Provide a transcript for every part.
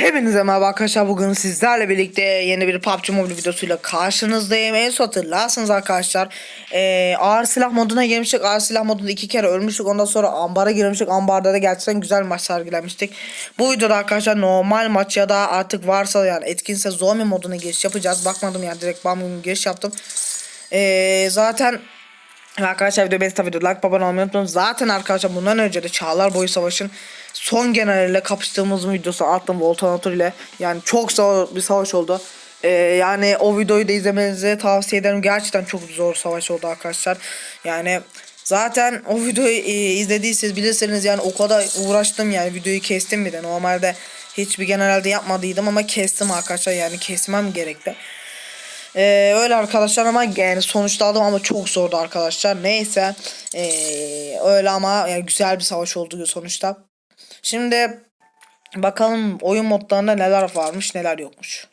Hepinize merhaba arkadaşlar bugün sizlerle birlikte yeni bir PUBG Mobile videosuyla karşınızdayım. En son hatırlarsınız arkadaşlar ee, ağır silah moduna girmiştik. Ağır silah modunda iki kere ölmüştük. Ondan sonra ambara girmiştik. Ambarda da gerçekten güzel maç sergilemiştik. Bu videoda arkadaşlar normal maç ya da artık varsa yani etkinse zombie moduna giriş yapacağız. Bakmadım yani direkt bam giriş yaptım. Ee, zaten Arkadaşlar video beğenirse video like abone olmayı unutmayın. Zaten arkadaşlar bundan önce de Çağlar Boyu Savaş'ın son generaliyle kapıştığımız videosu attım Voltanator ile. Yani çok zor bir savaş oldu. Ee, yani o videoyu da izlemenizi tavsiye ederim. Gerçekten çok zor savaş oldu arkadaşlar. Yani zaten o videoyu e, izlediyseniz bilirsiniz yani o kadar uğraştım yani videoyu kestim bir de. Normalde hiçbir generalde yapmadıydım ama kestim arkadaşlar yani kesmem gerekti. Ee, öyle arkadaşlar ama yani sonuçta aldım ama çok zordu arkadaşlar. Neyse ee, öyle ama yani güzel bir savaş oldu sonuçta. Şimdi bakalım oyun modlarında neler varmış neler yokmuş.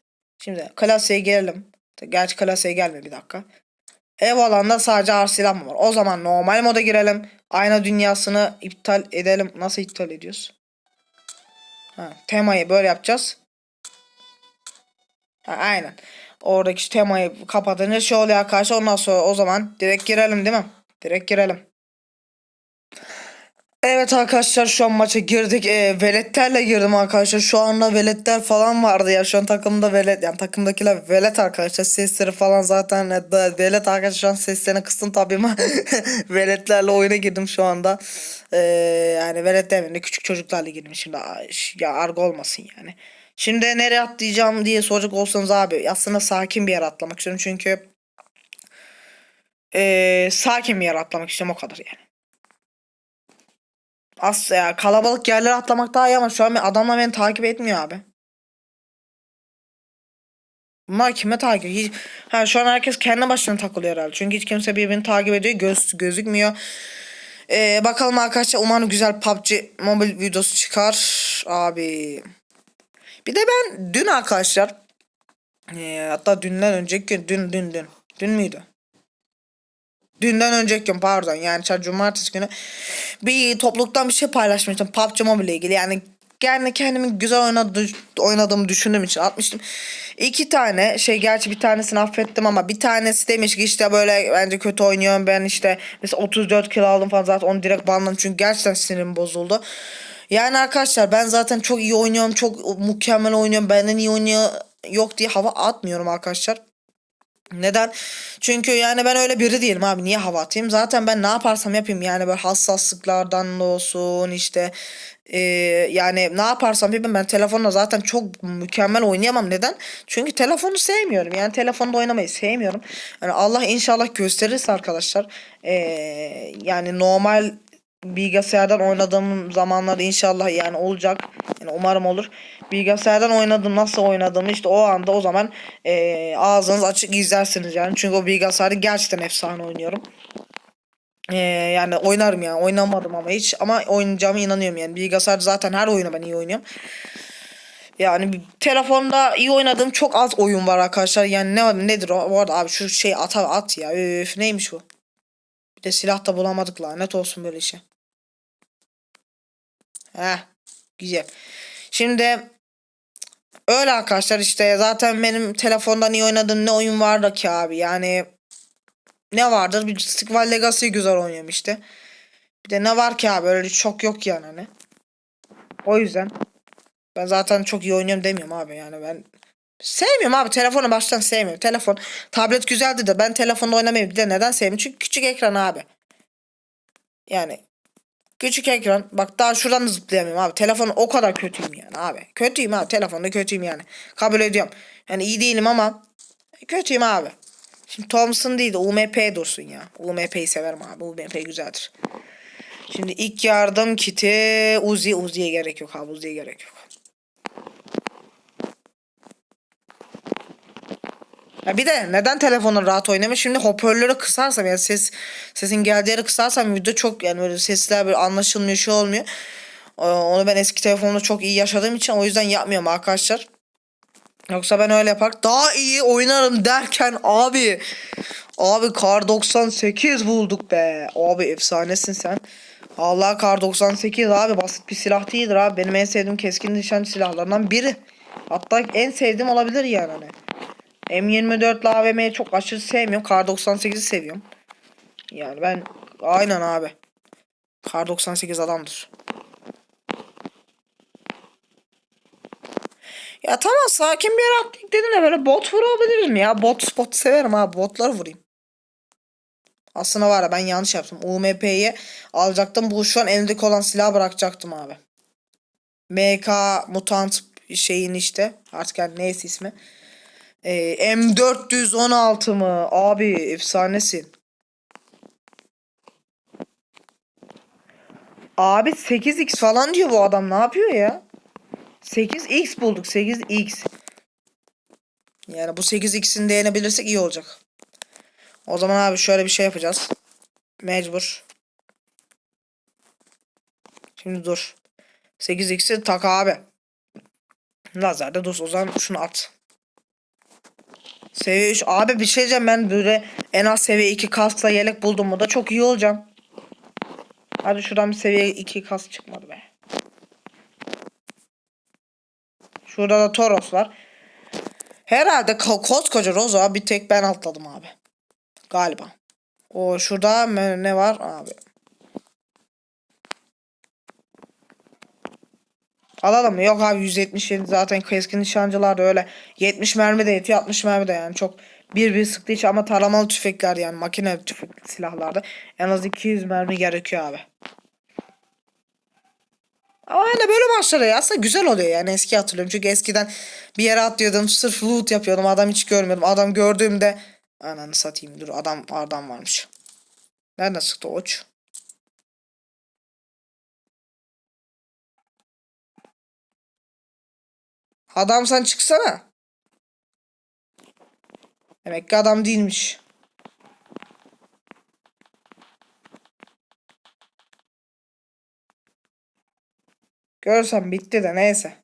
Şimdi klasiğe gelelim. Gerçi klasiğe gelme bir dakika. Ev alanda sadece arsilan var? O zaman normal moda girelim. Ayna dünyasını iptal edelim. Nasıl iptal ediyoruz? Ha, temayı böyle yapacağız. Ha, aynen. Oradaki temayı kapatınca şey oluyor arkadaşlar. Ondan sonra o zaman direkt girelim değil mi? Direkt girelim. Evet arkadaşlar şu an maça girdik. E, veletlerle girdim arkadaşlar. Şu anda veletler falan vardı ya. Şu an takımda velet yani takımdakiler velet arkadaşlar. Sesleri falan zaten e, da, velet arkadaşlar şu an seslerini kıstım tabii ama veletlerle oyuna girdim şu anda. E, yani velet demeyeyim de küçük çocuklarla girdim şimdi. Ya argo olmasın yani. Şimdi nereye atlayacağım diye soracak olsanız abi aslında sakin bir yer atlamak istiyorum çünkü ee, sakin bir yer atlamak istiyorum o kadar yani. Aslında ya kalabalık yerlere atlamak daha iyi ama şu an adamlar beni takip etmiyor abi. Bunlar kime takip? Hiç, ha şu an herkes kendi başına takılıyor herhalde. Çünkü hiç kimse birbirini takip ediyor. Göz gözükmüyor. Ee, bakalım arkadaşlar umarım güzel PUBG Mobile videosu çıkar. Abi. Bir de ben dün arkadaşlar e, hatta dünden önceki gün dün dün dün dün müydü? Dünden önceki gün pardon yani çar cumartesi günü bir topluluktan bir şey paylaşmıştım PUBG Mobile ile ilgili yani yani kendimi güzel oynadı, oynadığımı düşündüğüm için atmıştım. İki tane şey gerçi bir tanesini affettim ama bir tanesi demiş ki işte böyle bence kötü oynuyorum ben işte mesela 34 kilo aldım falan zaten onu direkt banladım çünkü gerçekten sinirim bozuldu. Yani arkadaşlar ben zaten çok iyi oynuyorum. Çok mükemmel oynuyorum. Benden iyi oynuyor yok diye hava atmıyorum arkadaşlar. Neden? Çünkü yani ben öyle biri değilim abi. Niye hava atayım? Zaten ben ne yaparsam yapayım. Yani böyle hassaslıklardan da olsun işte e, yani ne yaparsam yapayım ben telefonla zaten çok mükemmel oynayamam. Neden? Çünkü telefonu sevmiyorum. Yani telefonda oynamayı sevmiyorum. Yani Allah inşallah gösterirse arkadaşlar. E, yani normal bilgisayardan oynadığım zamanlar inşallah yani olacak. Yani umarım olur. Bilgisayardan oynadım nasıl oynadım işte o anda o zaman e, ağzınız açık izlersiniz yani. Çünkü o bilgisayarda gerçekten efsane oynuyorum. E, yani oynarım yani oynamadım ama hiç ama oynayacağıma inanıyorum yani. Bilgisayarda zaten her oyunu ben iyi oynuyorum. Yani telefonda iyi oynadığım çok az oyun var arkadaşlar. Yani ne nedir o? Bu arada abi şu şey at at ya. Üf neymiş bu? De silah da bulamadık lanet olsun böyle işe. Heh, güzel. Şimdi öyle arkadaşlar işte zaten benim telefondan iyi oynadığım ne oyun vardı ki abi yani ne vardır bir Squall Legacy güzel işte. Bir de ne var ki abi öyle çok yok yani hani. O yüzden ben zaten çok iyi oynuyorum demiyorum abi yani ben sevmiyorum abi telefonu baştan sevmiyorum. Telefon tablet güzeldi de ben telefonda oynamayı bir de neden sevmiyorum? Çünkü küçük ekran abi. Yani Küçük ekran. Bak daha şuradan da zıplayamıyorum abi. Telefon o kadar kötüyüm yani abi. Kötüyüm abi. Telefonda kötüyüm yani. Kabul ediyorum. Yani iyi değilim ama kötüyüm abi. Şimdi Thompson değil de UMP dursun ya. UMP'yi severim abi. UMP güzeldir. Şimdi ilk yardım kiti Uzi. Uzi'ye gerek yok abi. Uzi'ye gerek yok. Ya bir de neden telefonun rahat oynamıyor? Şimdi hoparlörü kısarsam yani ses sesin geldiği yeri kısarsam video çok yani böyle sesler böyle anlaşılmıyor şey olmuyor. Onu ben eski telefonda çok iyi yaşadığım için o yüzden yapmıyorum arkadaşlar. Yoksa ben öyle yapar daha iyi oynarım derken abi abi kar 98 bulduk be. Abi efsanesin sen. Allah kar 98 abi basit bir silah değildir abi. Benim en sevdiğim keskin nişancı silahlarından biri. Hatta en sevdiğim olabilir yani hani. M24 ile AVM'yi çok aşırı sevmiyorum. Kar 98'i seviyorum. Yani ben aynen abi. Kar 98 adamdır. Ya tamam sakin bir yere dedin de böyle bot vurabilirim ya. Bot bot severim abi. Botlar vurayım. Aslında var ya ben yanlış yaptım. UMP'yi alacaktım. Bu şu an elimdeki olan silahı bırakacaktım abi. MK mutant şeyin işte. Artık yani neyse ismi. Ee, M416 mı? Abi efsanesin. Abi 8x falan diyor bu adam. Ne yapıyor ya? 8x bulduk. 8x. Yani bu 8x'in değerini bilirsek iyi olacak. O zaman abi şöyle bir şey yapacağız. Mecbur. Şimdi dur. 8x'i tak abi. Lazerde dur. O zaman şunu at. Seviye 3. Abi bir şey diyeceğim ben böyle en az seviye 2 kaskla yelek buldum mu da çok iyi olacağım. Hadi şuradan bir seviye 2 kask çıkmadı be. Şurada da Toros var. Herhalde ko- koskoca Roza bir tek ben atladım abi. Galiba. O şurada ne var abi? Alalım mı? Yok abi 177 zaten keskin nişancılar da öyle. 70 mermi de yetiyor 60 mermi de yani çok bir bir sıktığı için ama taramalı tüfekler yani makine tüfek silahlarda en az 200 mermi gerekiyor abi. Ama öyle böyle maçları ya aslında güzel oluyor yani eski hatırlıyorum. Çünkü eskiden bir yere atlıyordum sırf loot yapıyordum adam hiç görmüyordum. Adam gördüğümde ananı satayım dur adam adam varmış. Nereden sıktı oç? Adam sen çıksana. Demek ki adam değilmiş. Görsem bitti de neyse.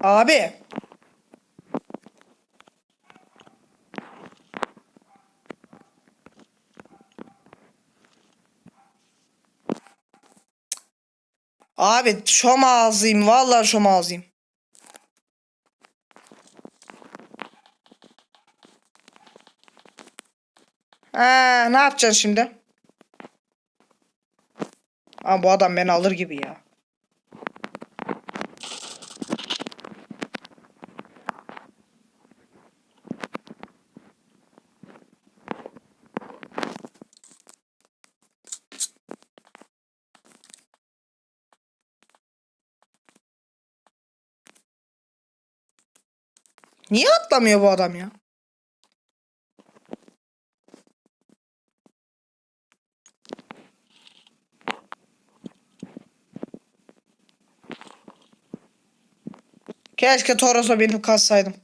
Abi. Abi şom ağzıyım. Vallahi şom ağzıyım. Ha, ne yapacaksın şimdi? Ama bu adam beni alır gibi ya. Niye atlamıyor bu adam ya? Keşke Toros'a binip kaçsaydım.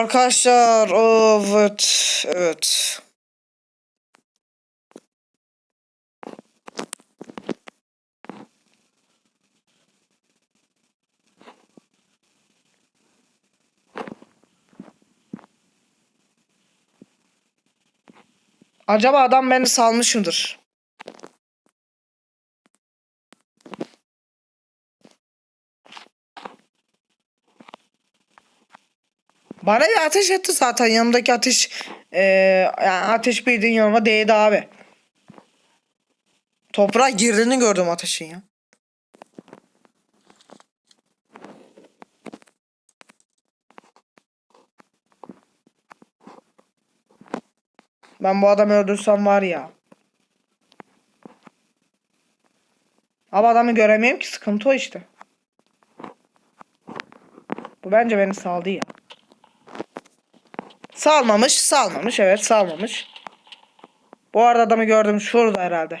Arkadaşlar evet evet. Acaba adam beni salmış mıdır? Bana bir ateş etti zaten yanımdaki ateş eee yani ateş bildiğin yanıma değdi abi. Toprağa girdiğini gördüm ateşin ya. Ben bu adamı öldürsem var ya. Ama adamı göremiyorum ki sıkıntı o işte. Bu bence beni saldı ya. Salmamış, salmamış. Evet, salmamış. Bu arada adamı gördüm şurada herhalde.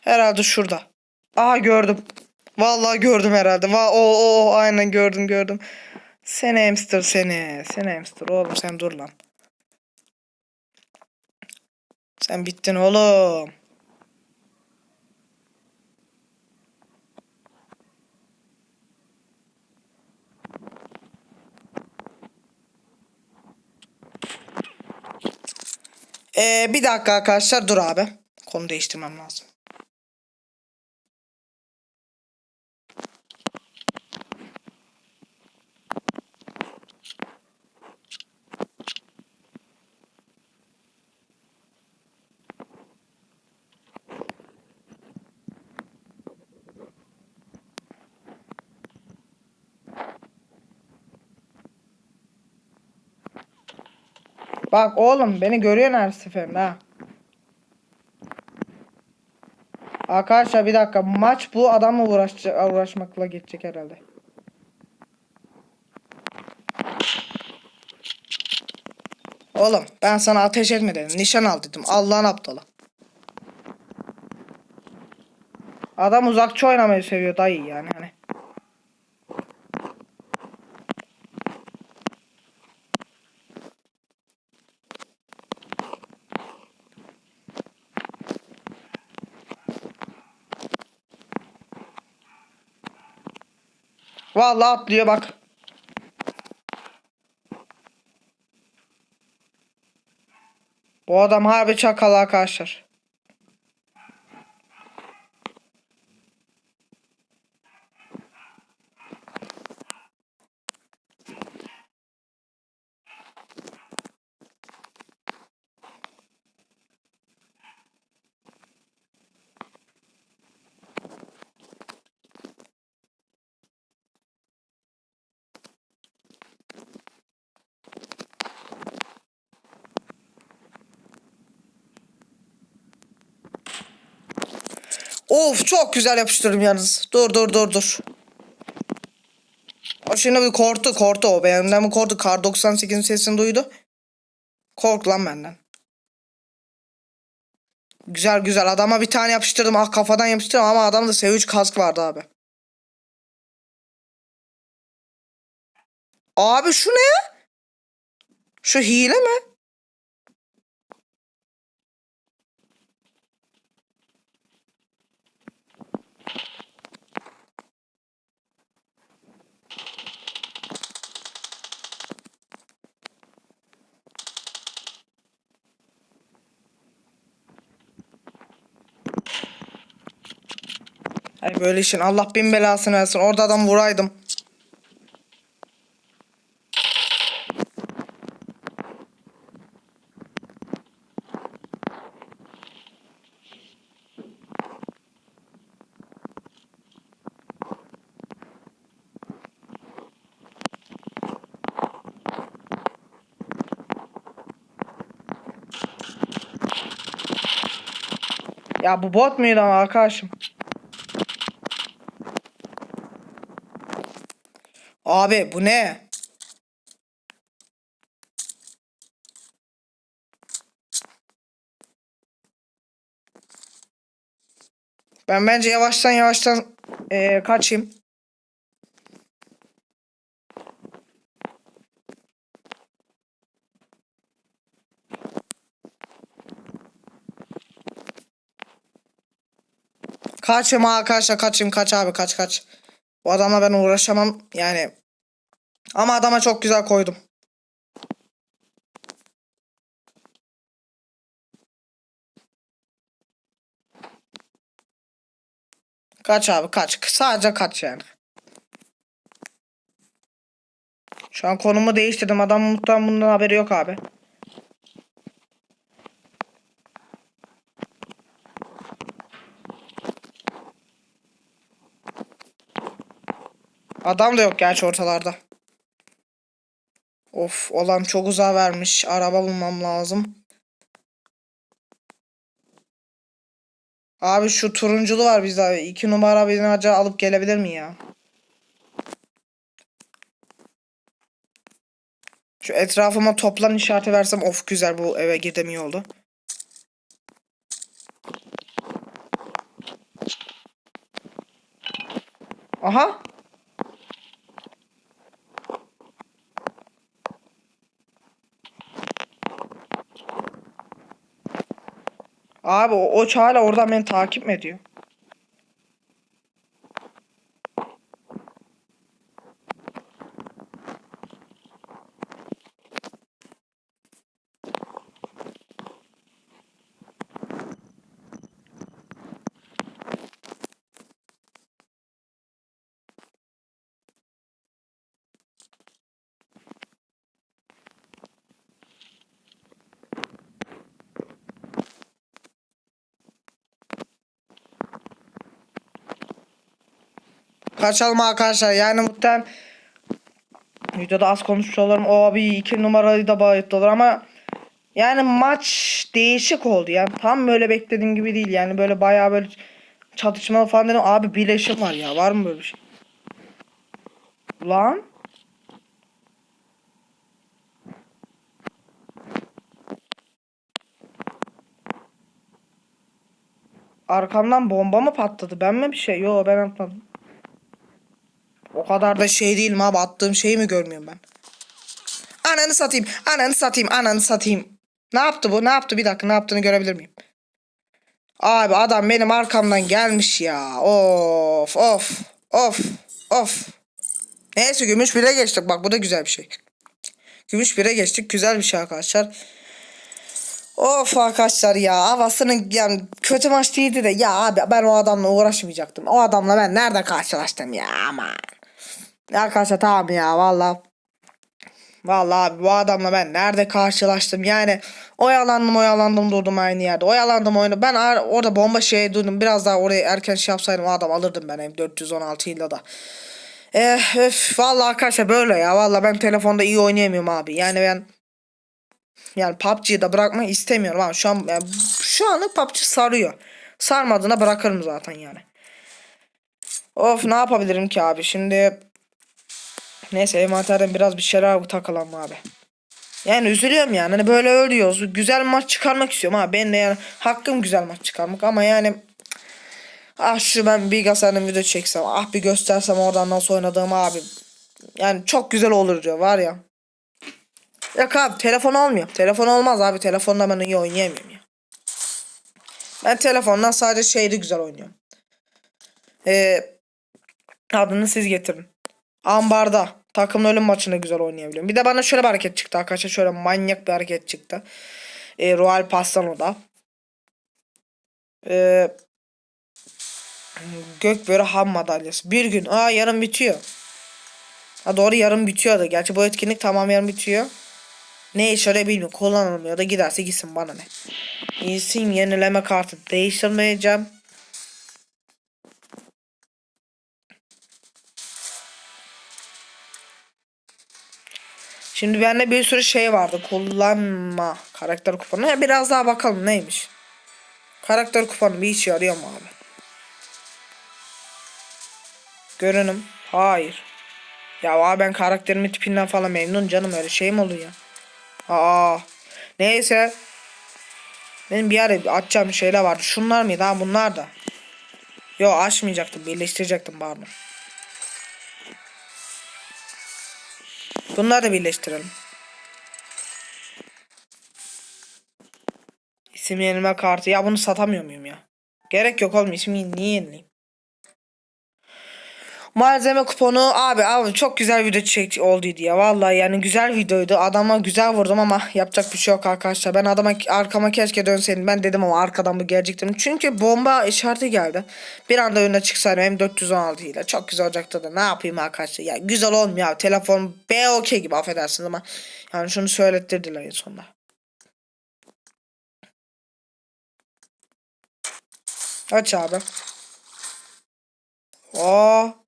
Herhalde şurada. Aha gördüm. Vallahi gördüm herhalde. Va o o o, aynen gördüm gördüm. Seni hamster seni. Seni hamster oğlum sen dur lan. Sen bittin oğlum. Ee, bir dakika arkadaşlar dur abi. Konu değiştirmem lazım. Bak oğlum beni görüyorsun her seferinde ha. Arkadaşlar bir dakika maç bu adamla uğraşacak, uğraşmakla geçecek herhalde. Oğlum ben sana ateş etme dedim. Nişan al dedim. Allah'ın aptalı. Adam uzakçı oynamayı seviyor dayı yani hani. Vallahi atlıyor bak. Bu adam harbi çakal arkadaşlar. Çok güzel yapıştırdım yalnız. Dur dur dur dur. O şimdi bir korktu korktu o. Benden mi korktu? Kar 98'in sesini duydu. Kork lan benden. Güzel güzel adama bir tane yapıştırdım. Ah kafadan yapıştırdım ama adamda S3 kask vardı abi. Abi şu ne? Şu hile mi? Ay böyle işin Allah bin belasını versin. Orada adam vuraydım. Ya bu bot muydu arkadaşım? Abi bu ne? Ben bence yavaştan yavaştan eee, kaçayım. Kaçayım arkadaşlar kaçayım kaç abi kaç kaç. Bu adamla ben uğraşamam yani. Ama adama çok güzel koydum. Kaç abi kaç. Sadece kaç yani. Şu an konumu değiştirdim. Adam muhtemelen bundan haberi yok abi. Adam da yok gerçi ortalarda. Of olan çok uzağa vermiş. Araba bulmam lazım. Abi şu turunculu var bizde. İki numara beni acaba alıp gelebilir mi ya? Şu etrafıma toplan işareti versem of güzel bu eve girdim iyi oldu. Aha. Abi o, o hala oradan beni takip mi ediyor? Kaçalım arkadaşlar. Yani muhtemelen videoda az konuşmuş olurum. O abi iki numarayı da bağırttılar ama yani maç değişik oldu. Yani tam böyle beklediğim gibi değil. Yani böyle bayağı böyle çatışmalı falan dedim. Abi birleşim var ya. Var mı böyle bir şey? Lan. Arkamdan bomba mı patladı? Ben mi bir şey? Yo ben atmadım. O kadar da şey değilim abi. Attığım şeyi mi görmüyorum ben? Ananı satayım. Ananı satayım. Ananı satayım. Ne yaptı bu? Ne yaptı? Bir dakika ne yaptığını görebilir miyim? Abi adam benim arkamdan gelmiş ya. Of of of of. Neyse gümüş bire geçtik. Bak bu da güzel bir şey. Gümüş bire geçtik. Güzel bir şey arkadaşlar. Of arkadaşlar ya havasının yani kötü maç değildi de ya abi ben o adamla uğraşmayacaktım. O adamla ben nerede karşılaştım ya aman. Arkadaşlar tamam ya valla. Valla abi bu adamla ben nerede karşılaştım yani oyalandım oyalandım durdum aynı yerde oyalandım oyunu ben orada bomba şeye durdum biraz daha oraya erken şey yapsaydım o adam alırdım ben M416 ile da. Eh, öf, valla arkadaşlar böyle ya valla ben telefonda iyi oynayamıyorum abi yani ben yani PUBG'yi da bırakmayı istemiyorum ama şu an yani şu anlık PUBG sarıyor. Sarmadığına bırakırım zaten yani. Of ne yapabilirim ki abi şimdi Neyse envanterden biraz bir şeyler takalım abi. Yani üzülüyorum yani. Hani böyle ölüyoruz. Güzel maç çıkarmak istiyorum ha. Ben de yani hakkım güzel maç çıkarmak ama yani ah şu ben bir gazetenin video çeksem ah bir göstersem oradan nasıl oynadığımı abi. Yani çok güzel olur diyor var ya. Yok abi telefon olmuyor. Telefon olmaz abi. Telefonla ben iyi oynayamıyorum ya. Ben telefondan sadece şeyde güzel oynuyorum. Ee, adını siz getirin. Ambarda. Takımın ölüm maçında güzel oynayabiliyorum. Bir de bana şöyle bir hareket çıktı arkadaşlar. Şöyle manyak bir hareket çıktı. Ee, Royal Pass'tan o da. Ee, gök böyle ham madalyası. Bir gün. Aa yarın bitiyor. Ha doğru yarın bitiyordu. Gerçi bu etkinlik tamam yarın bitiyor. Ne iş öyle bilmiyorum. Kullanılmıyor da giderse gitsin bana ne. İsim yenileme kartı değiştirmeyeceğim. Şimdi bende bir sürü şey vardı. Kullanma karakter kuponu. Biraz daha bakalım neymiş. Karakter kuponu bir işe yarıyor mu abi? Görünüm. Hayır. Ya abi ben karakterimin tipinden falan memnun canım öyle şey mi olur ya? Aa. Neyse. Benim bir ara açacağım şeyler vardı. Şunlar mıydı ha bunlar da. Yo açmayacaktım birleştirecektim pardon. Bunları da birleştirelim. İsim yenilme kartı. Ya bunu satamıyor muyum ya? Gerek yok oğlum ismi niye yenileyim? Malzeme kuponu abi abi çok güzel video çek olduydu ya. Vallahi yani güzel videoydu. Adama güzel vurdum ama yapacak bir şey yok arkadaşlar. Ben adama arkama keşke dönseydim. Ben dedim ama arkadan bu gelecektim çünkü bomba işareti geldi. Bir anda önüne çıksaydım hem 416 ile çok güzel olacaktı da ne yapayım arkadaşlar? Ya güzel olmuyor abi telefon B okey gibi affedersiniz ama yani şunu söylettirdiler en sonunda. Aç abi. Aa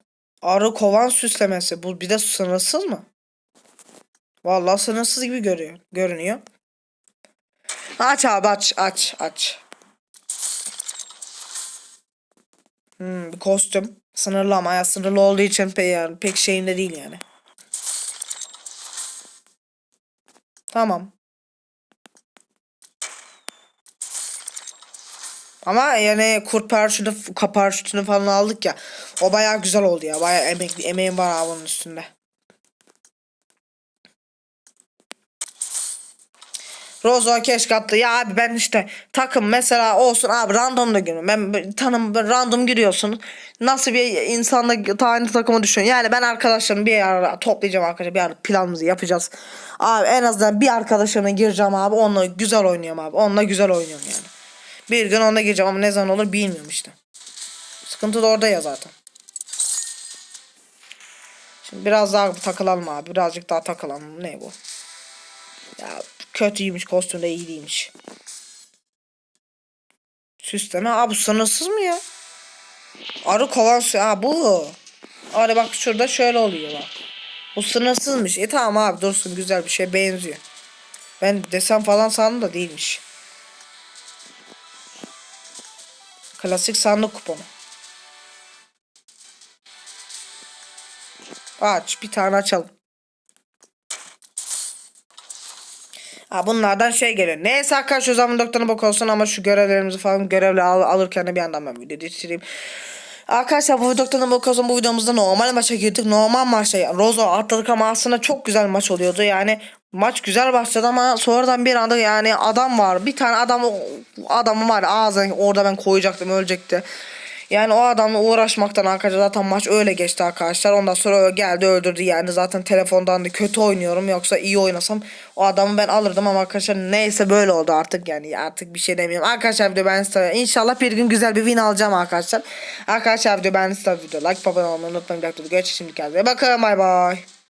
Arı kovan süslemesi. Bu bir de sınırsız mı? Vallahi sınırsız gibi görüyor, görünüyor. Aç abi aç aç aç. Hmm, bir kostüm. Sınırlı ama ya sınırlı olduğu için pe yani pek şeyinde değil yani. Tamam. Ama yani kurt paraşütünü, paraşütünü falan aldık ya. O bayağı güzel oldu ya. Bayağı emek, emeğim var abi onun üstünde. Rozo keşke attı. Ya abi ben işte takım mesela olsun abi random da giriyorum. Ben tanım random giriyorsun. Nasıl bir insanla tane takıma düşüyorsun. Yani ben arkadaşlarımı bir ara toplayacağım arkadaşlar. Bir ara planımızı yapacağız. Abi en azından bir arkadaşlarına gireceğim abi. Onunla güzel oynuyorum abi. Onunla güzel oynuyorum yani. Bir gün onunla gireceğim ama ne zaman olur bilmiyorum işte. Sıkıntı da orada ya zaten. Şimdi biraz daha takılalım abi. Birazcık daha takılalım. Ne bu? Ya kötüymüş kostüm de iyi değilmiş. Süsleme. Aa bu sınırsız mı ya? Arı kovan su. Aa bu. Arı bak şurada şöyle oluyor bak. Bu sınırsızmış. E tamam abi dursun güzel bir şey benziyor. Ben desen falan sandım da değilmiş. Klasik sandık kuponu. Aç bir tane açalım. Ha bunlardan şey geliyor. Neyse arkadaşlar o zaman doktoruna bak olsun ama şu görevlerimizi falan görevle al, alırken de bir yandan ben video bitireyim. Arkadaşlar bu doktoruna bak olsun bu videomuzda normal maça girdik. Normal maçta yani Rozo atladık ama aslında çok güzel maç oluyordu. Yani maç güzel başladı ama sonradan bir anda yani adam var. Bir tane adam adamı var ağzına orada ben koyacaktım ölecekti. Yani o adamla uğraşmaktan arkadaşlar zaten maç öyle geçti arkadaşlar. Ondan sonra geldi öldürdü yani zaten telefondan da kötü oynuyorum yoksa iyi oynasam o adamı ben alırdım ama arkadaşlar neyse böyle oldu artık yani artık bir şey demiyorum. Arkadaşlar video ben size inşallah bir gün güzel bir win alacağım arkadaşlar. Arkadaşlar video ben size video like abone olmayı unutmayın. Bir dakika görüşürüz şimdi kendinize bakın bay bay.